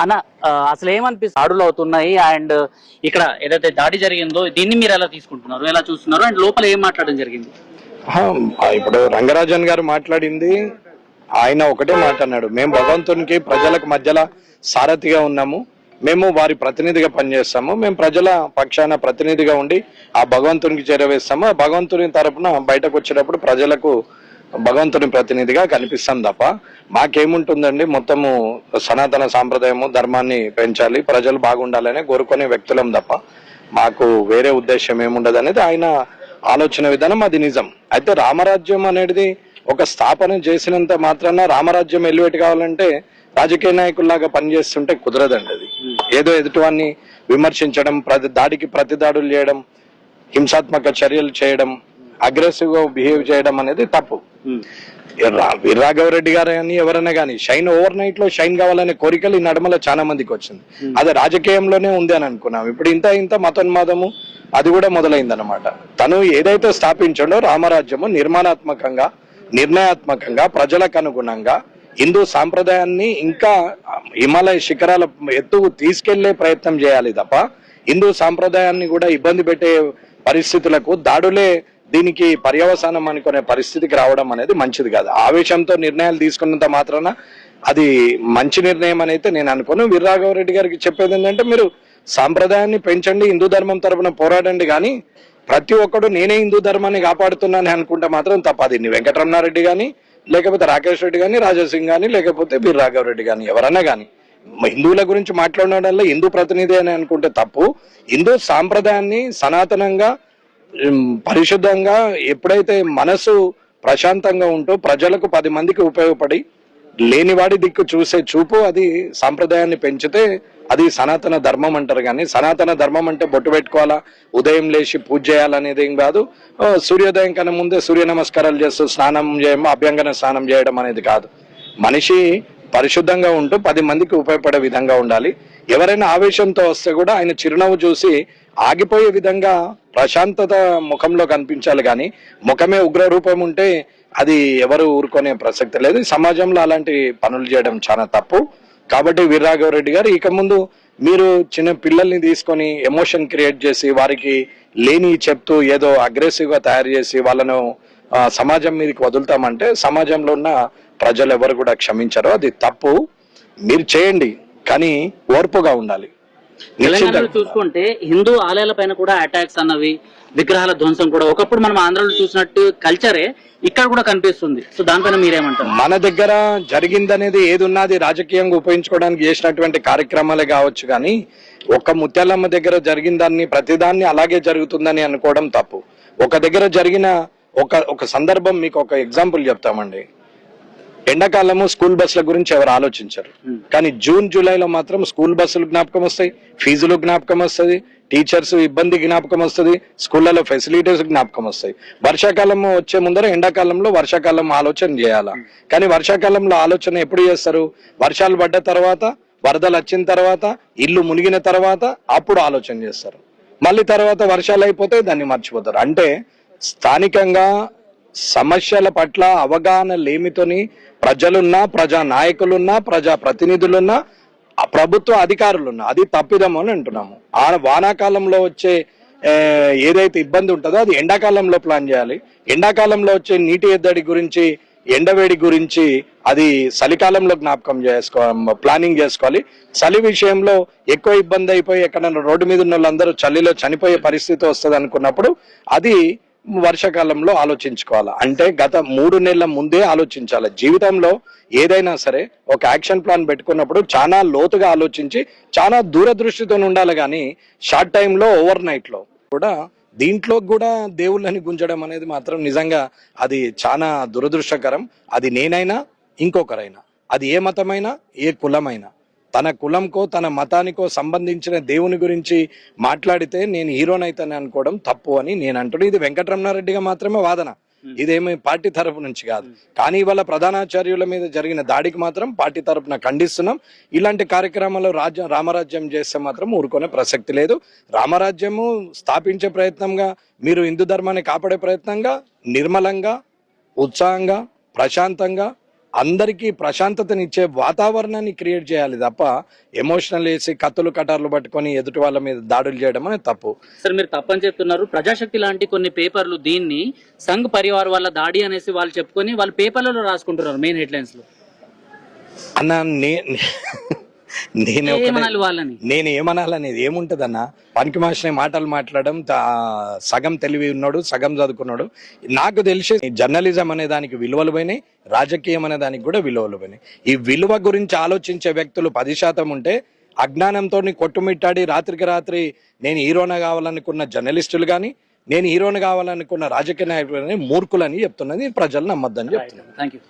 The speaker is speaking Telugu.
అన్న అసలు ఏమనిపిస్తుంది? దాడులు అవుతున్నాయి అండ్ ఇక్కడ ఏదైతే దాడి జరిగిందో దీన్ని మీరు ఎలా తీసుకుంటున్నారు? ఎలా చూస్తున్నారు? అండ్ లోపల ఏం మాట్లాడడం జరిగింది? ఇప్పుడు రంగరాజన్ గారు మాట్లాడింది. ఆయన ఒకటే మాట మేము భగవంతునికి ప్రజలకు మధ్యలో సారథిగా ఉన్నాము. మేము వారి ప్రతినిధిగా పనిచేస్తాము. మేము ప్రజల పక్షాన ప్రతినిధిగా ఉండి ఆ భగవంతునికి చేరవేస్తాము. ఆ భగవంతుని తరపున బయటకు వచ్చేటప్పుడు ప్రజలకు భగవంతుని ప్రతినిధిగా కనిపిస్తాం తప్ప మాకేముంటుందండి? మొత్తము సనాతన సాంప్రదాయము ధర్మాన్ని పెంచాలి ప్రజలు బాగుండాలని కోరుకునే వ్యక్తులం తప్ప మాకు వేరే ఉద్దేశం ఏముండదు అనేది ఆయన ఆలోచన విధానం అది నిజం. అయితే రామరాజ్యం అనేది ఒక స్థాపన చేసినంత మాత్రాన రామరాజ్యం ఎలివేట్ కావాలంటే రాజకీయ నాయకుల్లాగా పనిచేస్తుంటే కుదరదండి అది. ఏదో ఎదుటివాన్ని విమర్శించడం ప్రతి దాడికి ప్రతి దాడులు చేయడం హింసాత్మక చర్యలు చేయడం అగ్రెసివ్గా బిహేవ్ చేయడం అనేది తప్పు. వీర్రాఘవరెడ్డి గారు కానీ ఎవరైనా కానీ షైన్ ఓవర్ నైట్లో షైన్ కావాలనే కోరికలు ఈ నడమలో చాలా మందికి వచ్చింది. అది రాజకీయంలోనే ఉంది అని అనుకున్నాం. ఇప్పుడు ఇంత ఇంత మతోన్మాదము అది కూడా మొదలైంది అనమాట తను ఏదైతే స్థాపించాడో రామరాజ్యము నిర్మాణాత్మకంగా నిర్ణయాత్మకంగా ప్రజలకు అనుగుణంగా హిందూ సాంప్రదాయాన్ని ఇంకా హిమాలయ శిఖరాల ఎత్తుకు తీసుకెళ్ళే ప్రయత్నం చేయాలి తప్ప హిందూ సాంప్రదాయాన్ని కూడా ఇబ్బంది పెట్టే పరిస్థితులకు దాడులే దీనికి పర్యవసానం అనుకునే పరిస్థితికి రావడం అనేది మంచిది కాదు. ఆవేశంతో నిర్ణయాలు తీసుకున్నంత మాత్రాన అది మంచి నిర్ణయం అని అయితే నేను అనుకోను. వీర్రాఘవరెడ్డి గారికి చెప్పేది ఏంటంటే మీరు సాంప్రదాయాన్ని పెంచండి హిందూ ధర్మం తరపున పోరాడండి కానీ ప్రతి ఒక్కడు నేనే హిందూ ధర్మాన్ని కాపాడుతున్నాను అనుకుంటే మాత్రం తప్పది వెంకటరమణారెడ్డి కానీ లేకపోతే రాకేష్ రెడ్డి కానీ రాజాసింగ్ కానీ లేకపోతే వీర్రాఘవరెడ్డి కానీ ఎవరన్నా కానీ హిందువుల గురించి మాట్లాడడంలో హిందూ ప్రతినిధి అని అనుకుంటే తప్పు. హిందూ సాంప్రదాయాన్ని సనాతనంగా పరిశుద్ధంగా ఎప్పుడైతే మనసు ప్రశాంతంగా ఉంటూ ప్రజలకు పది మందికి ఉపయోగపడి లేనివాడి దిక్కు చూసే చూపు అది సాంప్రదాయాన్ని పెంచితే అది సనాతన ధర్మం అంటారు కానీ సనాతన ధర్మం అంటే బొట్టు పెట్టుకోవాలా? ఉదయం లేచి పూజ చేయాలనేది ఏం కాదు. సూర్యోదయం కన్నా ముందే సూర్య నమస్కారాలు చేస్తూ స్నానం చేయడం అభ్యంగన స్నానం చేయడం అనేది కాదు. మనిషి పరిశుద్ధంగా ఉంటూ పది మందికి ఉపయోగపడే విధంగా ఉండాలి. ఎవరైనా ఆవేశంతో వస్తే కూడా ఆయన చిరునవ్వు చూసి ఆగిపోయే విధంగా ప్రశాంతత ముఖంలో కనిపించాలి కానీ ముఖమే ఉగ్ర రూపం ఉంటే అది ఎవరు ఊరుకునే ప్రసక్తి లేదు. సమాజంలో అలాంటి పనులు చేయడం చాలా తప్పు. కాబట్టి వీర్రాఘవరెడ్డి గారు ఇక ముందు మీరు చిన్న పిల్లల్ని తీసుకొని ఎమోషన్ క్రియేట్ చేసి వారికి లేని చెప్తూ ఏదో అగ్రెసివ్గా తయారు చేసి వాళ్ళను సమాజం మీదకి వదులుతామంటే సమాజంలో ఉన్న ప్రజలు ఎవరు కూడా క్షమించరు. అది తప్పు. మీరు చేయండి. కానీ ఓర్పుగా ఉండాలి. తెలంగాణలో చూసుకుంటే హిందూ ఆలయాల పైన కూడా అటాక్స్ అన్నవి విగ్రహాల ధ్వంసం కూడా ఒకప్పుడు మనం ఆంధ్రాలో చూసినట్టు కల్చరే ఇక్కడ కూడా కనిపిస్తుంది. సో దానిపైన మీరేమంటారు? మన దగ్గర జరిగిందనేది ఏది ఉన్నది రాజకీయంగా ఉపయోగించుకోవడానికి చేసినటువంటి కార్యక్రమాలే కావచ్చు కానీ ఒక్క ముత్యాలమ్మ దగ్గర జరిగిన దాన్ని ప్రతిదాన్ని అలాగే జరుగుతుందని అనుకోవడం తప్పు. ఒక దగ్గర జరిగిన ఒక ఒక సందర్భం మీకు ఒక ఎగ్జాంపుల్ చెప్తామండి. ఎండాకాలము స్కూల్ బస్సుల గురించి ఎవరు ఆలోచించరు. కానీ జూన్ జూలైలో మాత్రం స్కూల్ బస్సులు జ్ఞాపకం వస్తాయి ఫీజులు జ్ఞాపకం వస్తుంది టీచర్స్ ఇబ్బంది జ్ఞాపకం వస్తుంది స్కూళ్ళలో ఫెసిలిటీస్ జ్ఞాపకం వస్తాయి. వర్షాకాలం వచ్చే ముందర ఎండాకాలంలో వర్షాకాలం ఆలోచన చేయాలా? కానీ వర్షాకాలంలో ఆలోచన ఎప్పుడు చేస్తారు? వర్షాలు పడ్డ తర్వాత వరదలు వచ్చిన తర్వాత ఇల్లు మునిగిన తర్వాత అప్పుడు ఆలోచన చేస్తారు. మళ్ళీ తర్వాత వర్షాలు అయిపోతే దాన్ని మర్చిపోతారు. అంటే స్థానికంగా సమస్యల పట్ల అవగాహన లేమితోని ప్రజలున్నా ప్రజా నాయకులున్నా ప్రజా ప్రతినిధులున్నా ఆ ప్రభుత్వ అధికారులున్నా అది తప్పిదం అని అంటున్నాము. ఆ వానాకాలంలో వచ్చే ఏదైతే ఇబ్బంది ఉంటుందో అది ఎండాకాలంలో ప్లాన్ చేయాలి. ఎండాకాలంలో వచ్చే నీటి ఎద్దడి గురించి ఎండవేడి గురించి అది చలికాలంలో జ్ఞాపకం చేసుకో ప్లానింగ్ చేసుకోవాలి. చలి విషయంలో ఎక్కువ ఇబ్బంది అయిపోయి ఎక్కడైనా రోడ్డు మీద ఉన్న వాళ్ళందరూ చలిలో చనిపోయే పరిస్థితి వస్తుంది అనుకున్నప్పుడు అది వర్షాకాలంలో ఆలోచించుకోవాలి? అంటే గత మూడు నెలల ముందే ఆలోచించాలి? జీవితంలో ఏదైనా సరే ఒక యాక్షన్ ప్లాన్ పెట్టుకున్నప్పుడు చాలా లోతుగా ఆలోచించి చాలా దూరదృష్టితో ఉండాలి కానీ షార్ట్ టైంలో ఓవర్ నైట్లో కూడా దీంట్లో కూడా దేవుళ్ళని గుంజడం అనేది మాత్రం నిజంగా అది చాలా దురదృష్టకరం. అది నేనైనా ఇంకొకరైనా. అది ఏ మతమైనా ఏ కులమైనా. తన కులంకో తన మతానికో సంబంధించిన దేవుని గురించి మాట్లాడితే నేను హీరోనైతాను అనుకోవడం తప్పు అని నేను అంటున్నాను ఇది వెంకటరమణారెడ్డిగా మాత్రమే వాదన. ఇదేమి పార్టీ తరపు నుంచి కాదు. కానీ ఇవాళ ప్రధానాచార్యుల మీద జరిగిన దాడికి మాత్రం పార్టీ తరపున ఖండిస్తున్నాం. ఇలాంటి కార్యక్రమాలు రాజ్యం రామరాజ్యం చేస్తే మాత్రం ఊరుకునే ప్రసక్తి లేదు. రామరాజ్యము స్థాపించే ప్రయత్నంగా మీరు హిందూ ధర్మాన్ని కాపాడే ప్రయత్నంగా నిర్మలంగా ఉత్సాహంగా ప్రశాంతంగా అందరికీ ప్రశాంతతనిచ్చే వాతావరణాన్ని క్రియేట్ చేయాలి తప్ప ఎమోషనల్ వేసి కత్తులు కటార్లు పట్టుకొని ఎదుటి వాళ్ళ మీద దాడులు చేయడం అనేది తప్పు. సార్ మీరు తప్పని చెప్తున్నారు. ప్రజాశక్తి లాంటి కొన్ని పేపర్లు దీన్ని సంఘ్ పరివార్ వాళ్ళ దాడి అనేసి వాళ్ళు చెప్పుకొని వాళ్ళు పేపర్లలో రాసుకుంటున్నారు మెయిన్ హెడ్లైన్స్లో అన్న నే నేను నేను ఏమనాలనేది ఏముంటదన్న? పనికి మాసిన మాటలు మాట్లాడడం సగం తెలివి ఉన్నాడు సగం చదువుకున్నాడు. నాకు తెలిసి జర్నలిజం అనే దానికి విలువలు పోయినాయి రాజకీయం అనే దానికి కూడా విలువలు పోయినాయి. ఈ విలువ గురించి ఆలోచించే వ్యక్తులు పది శాతం ఉంటే అజ్ఞానంతో కొట్టుమిట్టాడి రాత్రికి రాత్రి నేను హీరోన కావాలనుకున్న జర్నలిస్టులు కానీ నేను హీరోని కావాలనుకున్న రాజకీయ నాయకులు కానీ మూర్ఖులని చెప్తున్నది ప్రజలు నమ్మద్దని చెప్తున్నారు. Thank you